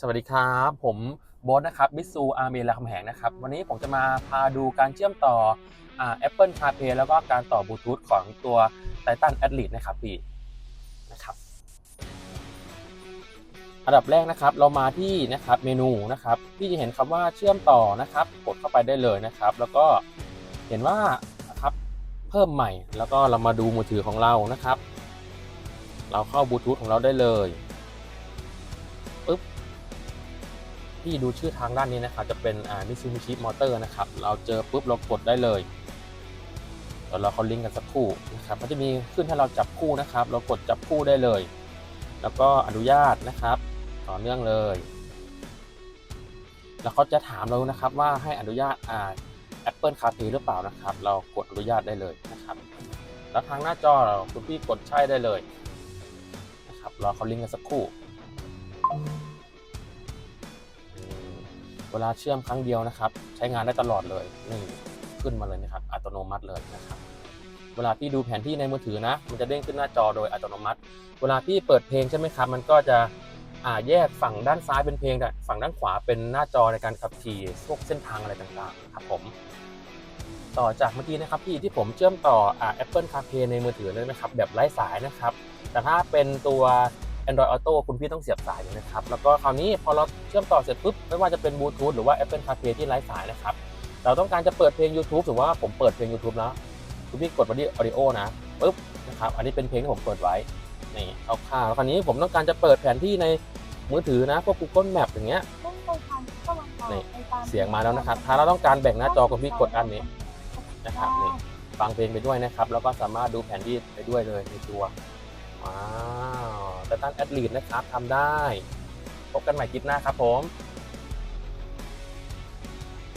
สวัสดีครับ ผมบอสนะครับมิสูอาร์เมรามคำแหงนะครับ วันนี้ผมจะมาพาดูการเชื่อมต่ออ Apple CarPlay แล้วก็การต่อบลูทูธของตัว Titan Athlete นะครับพี่นะครับอันดับแรกนะครับเรามาที่นะครับเมนูนะครับพี่จะเห็นคำว่าเชื่อมต่อนะครับ กดเข้าไปได้เลยนะครับ แล้วก็เห็นว่านะครับเพิ่มใหม่แล้วก็เรามาดูมือถือของเรานะครับ เราเข้าบลูทูธของเราได้เลย ที่ดูชื่อทางด้านนี้นะครับ จะเป็นอ่า Mitsubishi Motor นะครับ เราเจอปุ๊บเรากดได้เลยเดี๋ยวเราเขาลิงก์กันสักครู่นะครับมันจะมีขึ้นให้เราจับคู่นะครับ เรากดจับคู่ได้เลย แล้วก็อนุญาตนะครับ ต่อเนื่องเลย แล้วเขาจะถามเรานะครับว่าให้อนุญาตอ่า Apple CarPlay หรือเปล่านะครับ เรากดอนุญาตได้เลยนะครับ แล้วทางหน้าจอคุณพี่กดใช่ได้เลยนะครับรอเขาลิงก์กันสักครู่ เวลาเชื่อมครั้งเดียวนะครับ ใช้งานได้ตลอดเลยนี่ขึ้นมาเลยนะครับ อัตโนมัติเลยนะครับเวลาพี่ดูแผนที่ในมือถือนะ มันจะเด้งขึ้นหน้าจอโดยอัตโนมัติ เวลาพี่เปิดเพลงใช่ไหมครับ มันก็จะอ่าแยกฝั่งด้านซ้ายเป็นเพลงแต่ฝั่งด้านขวาเป็นหน้าจอในการขับขี่พวกเส้นทางอะไรต่างๆครับผม ต่อจากเมื่อกี้นะครับพี่ที่ผมเชื่อมต่ออ่า Apple CarPlay ในมือถือเลยนะครับแบบไร้สายนะครับ แต่ถ้าเป็นตัว Android Auto คุณพี่ต้องเสียบสายเลยนะครับ แล้วก็คราวนี้พอเราเชื่อมต่อเสร็จปุ๊บ ไม่ว่าจะเป็นบลูทูธหรือว่า Apple CarPlay ที่ไร้สายนะครับ เราต้องการจะเปิดเพลง YouTube หรือว่าผมเปิดเพลง YouTube แล้ว คุณพี่กดมาที่ Audio นะปุ๊บนะครับ อันนี้เป็นเพลงที่ผมเปิดไว้ นี่เอาค่าวๆแล้วคราวนี้ผมต้องการจะเปิดแผนที่ในมือถือนะพวก Google Map อย่างเงี้ยนี่เสียงมาแล้วนะครับ ถ้าเราต้องการแบ่งหน้าจอคุณพี่กดอันนี้นะครับนี่ฟังเพลงไปด้วยนะครับ แล้วก็สามารถดูแผนที่ไปด้วยเลยในตัวว้าวแตันแอดลีดนะครับทำได้ พบกันใหม่คลิปหน้าครับผม